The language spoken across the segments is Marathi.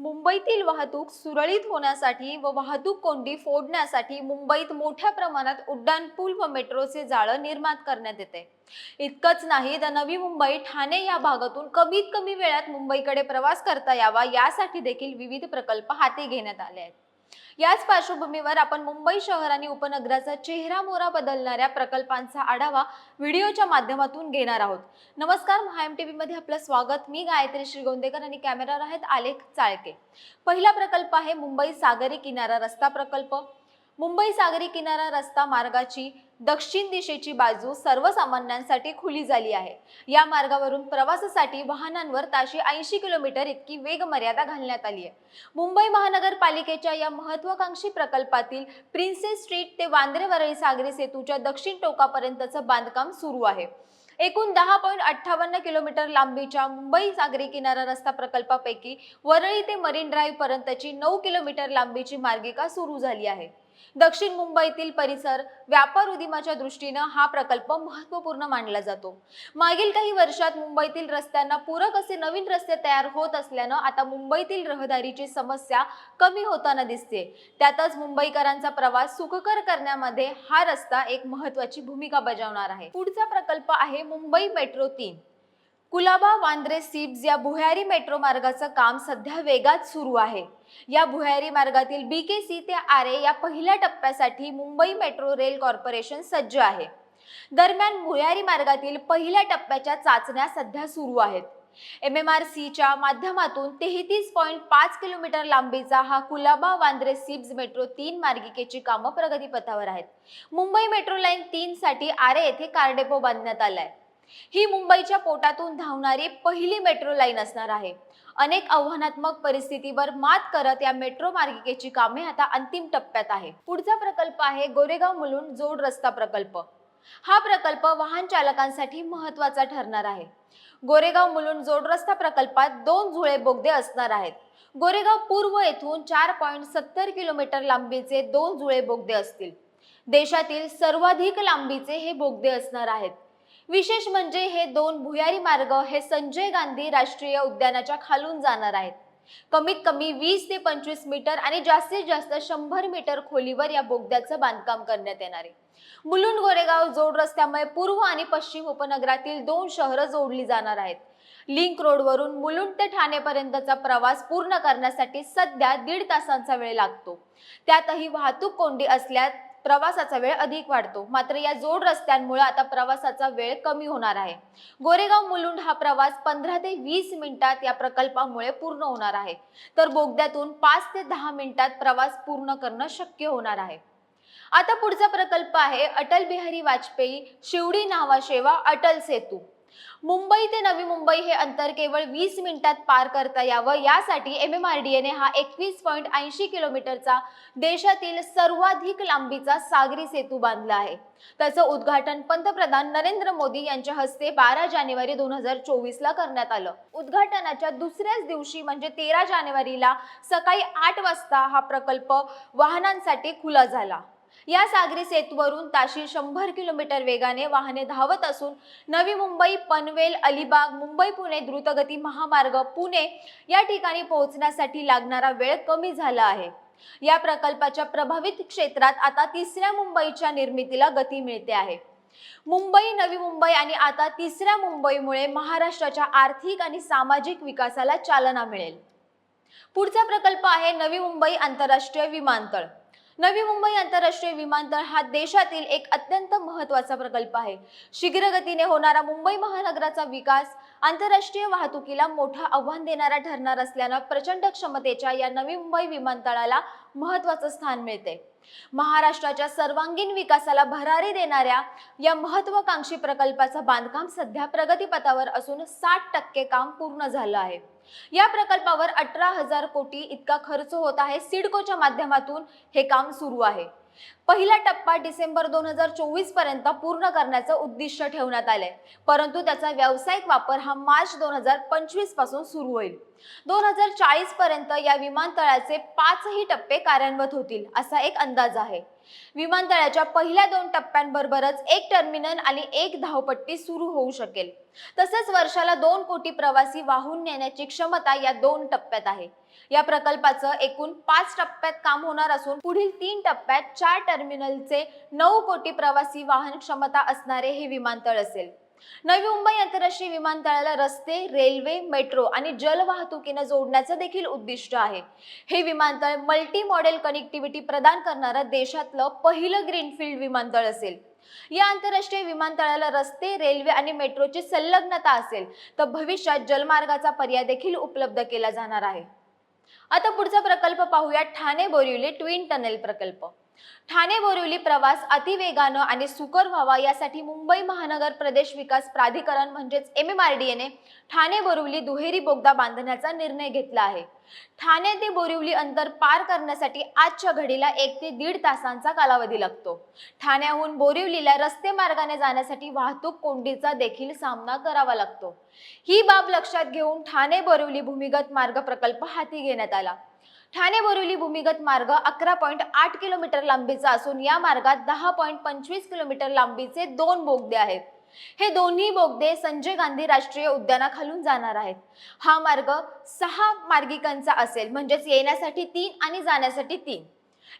मुंबईतील वाहतूक सुरळीत होण्यासाठी व वाहतूक कोंडी फोडण्यासाठी मुंबईत मोठ्या प्रमाणात उड्डाणपूल व मेट्रोचे जाळं निर्माण करण्यात येते. इतकंच नाही तर नवी मुंबई ठाणे या भागातून कमीत कमी वेळात मुंबईकडे प्रवास करता यावा यासाठी देखील विविध प्रकल्प हाती घेण्यात आले आहेत. याच पार्श्वभूमीवर आपण मुंबई शहर आणि उपनगराचा चेहरा मोरा बदलणाऱ्या प्रकल्पांचा आढावा व्हिडिओच्या माध्यमातून घेणार आहोत. नमस्कार महाएम टीव्ही मध्ये आपलं स्वागत. मी गायत्री श्रीगोंदेकर आणि कॅमेरावर आहेत आलेख चाळके. पहिला प्रकल्प आहे मुंबई सागरी किनारा रस्ता प्रकल्प. मुंबई सागरी किनारा रस्ता मार्गाची दक्षिण दिशेची बाजू सर्वसामान्यांसाठी खुली झाली आहे. या मार्गावरून प्रवासासाठी वाहनांवर ताशी ऐंशी किलोमीटर इतकी वेग मर्यादा घालण्यात आली आहे. मुंबई महानगरपालिकेच्या या महत्वाकांक्षी प्रकल्पातील प्रिन्सेस स्ट्रीट ते वांद्रे वरळी सागरी सेतूच्या दक्षिण टोकापर्यंतचं बांधकाम सुरू आहे. एकूण दहा पॉईंट अठ्ठावन्न किलोमीटर लांबीच्या मुंबई सागरी किनारा रस्ता प्रकल्पापैकी वरळी ते मरीन ड्राईव्ह पर्यंतची नऊ किलोमीटर लांबीची मार्गिका सुरू झाली आहे. दक्षिण मुंबईतील परिसर व्यापार उद्यमाच्या दृष्टीनं हा प्रकल्प महत्त्वपूर्ण मानला जातो. मागील काही वर्षात मुंबईतील रस्त्यांना पूरक असे नवीन रस्ते तयार होत असल्यानं आता मुंबईतील रहदारीची समस्या कमी होताना दिसते. त्यातच मुंबईकरांचा प्रवास सुखकर करण्यामध्ये हा रस्ता एक महत्वाची भूमिका बजावणार आहे. पुढचा प्रकल्प आहे मुंबई मेट्रो तीन. कुलाबा वांद्रे सिप्स या भुयारी मेट्रो मार्गाचं काम सध्या वेगात सुरू आहे. या भुयारी मार्गातील बी के सी ते आरे या पहिल्या टप्प्यासाठी मुंबई मेट्रो रेल कॉर्पोरेशन सज्ज आहे. दरम्यान भुयारी मार्गातील पहिल्या टप्प्याच्या चाचण्या सध्या सुरू आहेत. एम एम आर सीच्या माध्यमातून तेहतीस पॉईंट पाच किलोमीटर लांबीचा हा कुलाबा वांद्रे सिप्स मेट्रो तीन मार्गिकेची कामं प्रगतीपथावर आहेत. मुंबई मेट्रो लाईन तीन साठी आरे येथे कारडेपो बांधण्यात आलाय. ही मुंबईच्या पोटातून धावणारी पहिली मेट्रो लाईन असणार आहे. अनेक आव्हानात्मक परिस्थितीवर मात करत या मेट्रो मार्गिकेची कामे आता अंतिम टप्प्यात आहे. पुढचा प्रकल्प आहे गोरेगाव मुलुंड जोड रस्ता प्रकल्प. हा प्रकल्प वाहन चालकांसाठी महत्त्वाचा ठरणार आहे. गोरेगाव मुलुंड जोड रस्ता प्रकल्पात दोन जुळे बोगदे असणार आहेत. गोरेगाव पूर्व येथून चार पॉईंट सत्तर किलोमीटर लांबीचे दोन जुळे बोगदे असतील. देशातील सर्वाधिक लांबीचे हे बोगदे असणार आहेत. विशेष म्हणजे हे दोन भुयारी मार्ग हे संजय गांधी राष्ट्रीय उद्यानाच्या खालून जाणार आहेत. कमीत कमी वीस ते पंचवीस मीटर आणि जास्तीत जास्त शंभर मीटर खोलीवर या बोगद्याचं बांधकाम करण्यात येणार आहे. मुलुंड गोरेगाव जोड रस्त्यामुळे पूर्व आणि पश्चिम उपनगरातील दोन शहरं जोडली जाणार आहेत. लिंक रोडवरून मुलुंड ते ठाणेपर्यंतचा प्रवास पूर्ण करण्यासाठी सध्या दीड तासांचा वेळ लागतो. त्यातही वाहतूक कोंडी असल्यास प्रवासाचा वेळ अधिक वाढतो. मात्र या जोड रस्त्यांमुळे आता प्रवासाचा वेळ कमी होणार आहे. गोरेगाव मुलुंड हा प्रवास पंधरा ते वीस मिनिटात या प्रकल्पामुळे पूर्ण होणार आहे. तर बोगद्यातून पाच ते दहा मिनिटात प्रवास पूर्ण करणं शक्य होणार आहे. आता पुढचा प्रकल्प आहे अटल बिहारी वाजपेयी शिवडी नावाशेवा अटल सेतू. मुंबई ते नवी मुंबई हे अंतर केवळ वीस मिनिटात पार करता यावं. यासाठी एम एम आर डी एने हा एकवीस पॉईंट ऐंशी किलोमीटरचा देशातील सर्वाधिक लांबीचा सागरी सेतू बांधला आहे. त्याचं उद्घाटन पंतप्रधान नरेंद्र मोदी यांच्या हस्ते बारा जानेवारी दोन हजार चोवीस ला करण्यात आलं. उद्घाटनाच्या दुसऱ्याच दिवशी म्हणजे तेरा जानेवारीला सकाळी आठ वाजता हा प्रकल्प वाहनांसाठी खुला झाला. या सागरी सेतूवरून ताशी शंभर किलोमीटर वेगाने वाहने धावत असून नवी मुंबई पनवेल अलिबाग मुंबई पुणे द्रुतगती महामार्ग पुणे या ठिकाणी पोहोचण्यासाठी लागणारा वेळ कमी झाला आहे. या प्रकल्पाच्या प्रभावित क्षेत्रात आता तिसऱ्या मुंबईच्या निर्मितीला गती मिळते आहे. मुंबई नवी मुंबई आणि आता तिसऱ्या मुंबईमुळे महाराष्ट्राच्या आर्थिक आणि सामाजिक विकासाला चालना मिळेल. पुढचा प्रकल्प आहे नवी मुंबई आंतरराष्ट्रीय विमानतळ. नवी मुंबई आंतरराष्ट्रीय विमानतळ हा देशातील एक अत्यंत महत्त्वाचा प्रकल्प आहे. शीघ्रगतीने होणारा मुंबई महानगराचा विकास आंतरराष्ट्रीय वाहतुकीला मोठं आव्हान देणारा ठरणार असल्यानं प्रचंड क्षमतेच्या या नवी मुंबई विमानतळाला महत्वाचं स्थान मिळते. महाराष्ट्राच्या सर्वांगीण विकासाला भरारी देणाऱ्या या महत्वाकांक्षी प्रकल्पाचं बांधकाम सध्या प्रगतीपथावर असून साठ टक्के काम पूर्ण झालं आहे. या प्रकल्पावर अठरा हजार कोटी इतका खर्च होत आहे. सिडकोच्या माध्यमातून हे काम सुरू आहे. पहिला टप्पा डिसेंबर दोन हजार चोवीसपर्यंत पूर्ण करण्याचं उद्दिष्ट ठेवण्यात आलंय. परंतु त्याचा व्यावसायिक वापर हा मार्च दोन हजार पंचवीसपासून सुरू होईल. दोन हजार चाळीस पर्यंत या विमानतळाचे पाचही टप्पे कार्यान्वित होतील असा एक अंदाज आहे. विमानतळाच्या पहिल्या दोन टप्प्यांबरोबरच एक टर्मिनल आणि एक धावपट्टी सुरू होऊ शकेल. तसंच वर्षाला दोन कोटी प्रवासी वाहून नेण्याची क्षमता या दोन टप्प्यात आहे. या प्रकल्पाचं एकूण पाच टप्प्यात काम होणार असून पुढील तीन टप्प्यात चार टर्मिनलचे नऊ कोटी प्रवासी वाहन क्षमता असणारे हे विमानतळ असेल. नवी मुंबई आंतरराष्ट्रीय विमानतळाला रस्ते रेल्वे मेट्रो आणि जलवाहतुकीनं जोडण्याचं देखील उद्दिष्ट आहे. हे विमानतळ मल्टी मॉडेल कनेक्टिव्हिटी प्रदान करणारं देशातलं पहिलं ग्रीनफील्ड विमानतळ असेल. या आंतरराष्ट्रीय विमानतळाला रस्ते रेल्वे आणि मेट्रोची संलग्नता असेल तर भविष्यात जलमार्गाचा पर्याय देखील उपलब्ध केला जाणार आहे. आता पुढचा प्रकल्प पाहूया ठाणे बोरिवली ट्विन टनेल प्रकल्प. ठाणे बोरिवली प्रवास अतिवेगानं आणि सुकर व्हावा यासाठी मुंबई महानगर प्रदेश विकास प्राधिकरण म्हणजेच एम एम आर डी एने ठाणे बोरिवली दुहेरी बोगदा बांधण्याचा निर्णय घेतला आहे. ठाणे ते बोरिवली अंतर पार करण्यासाठी आजच्या घडीला एक ते दीड तासांचा कालावधी लागतो. ठाण्याहून बोरिवलीला रस्ते मार्गाने जाण्यासाठी वाहतूक कोंडीचा देखील सामना करावा लागतो. ही बाब लक्षात घेऊन ठाणे बोरिवली भूमिगत मार्ग प्रकल्प हाती घेण्यात आला. ठाणे बोरिवली भूमिगत मार्ग अकरा पॉईंट आठ किलोमीटर लांबीचा असून या मार्गात दहा पॉईंट पंचवीस किलोमीटर लांबीचे दोन बोगदे आहेत. हे दोन्ही बोगदे संजय गांधी राष्ट्रीय उद्यानाखालून जाणार आहेत. हा मार्ग सहा मार्गिकांचा असेल म्हणजेच येण्यासाठी तीन आणि जाण्यासाठी तीन.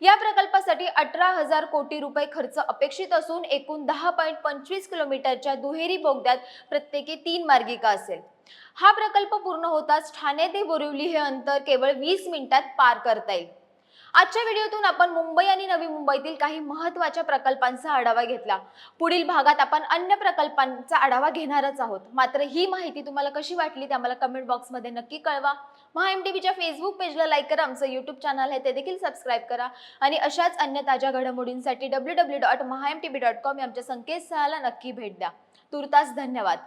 या प्रकल्पासाठी अठरा हजार कोटी रुपये खर्च अपेक्षित असून एकूण दहा पॉईंट पंचवीस किलोमीटरच्या दुहेरी बोगद्यात प्रत्येकी तीन मार्गिका असेल. हा प्रकल्प पूर्ण होताच ठाणे ते बोरिवली हे अंतर केवळ वीस मिनिटात पार करता येईल. आजच्या व्हिडिओतून आपण मुंबई आणि नवी मुंबईतील काही महत्त्वाच्या प्रकल्पांचा आढावा घेतला. पुढील भागात आपण अन्य प्रकल्पांचा आढावा घेणारच आहोत. मात्र ही माहिती तुम्हाला कशी वाटली ते आम्हाला कमेंट बॉक्समध्ये नक्की कळवा. महा एम टी फेसबुक पेजला लाईक करा आमचं यूट्यूब चॅनल आहे ते देखील सबस्क्राईब करा. आणि अशाच अन्य ताज्या घडामोडींसाठी W W dot Maha M T V dot com या आमच्या संकेतस्थळाला नक्की भेट द्या. तुर्तास धन्यवाद.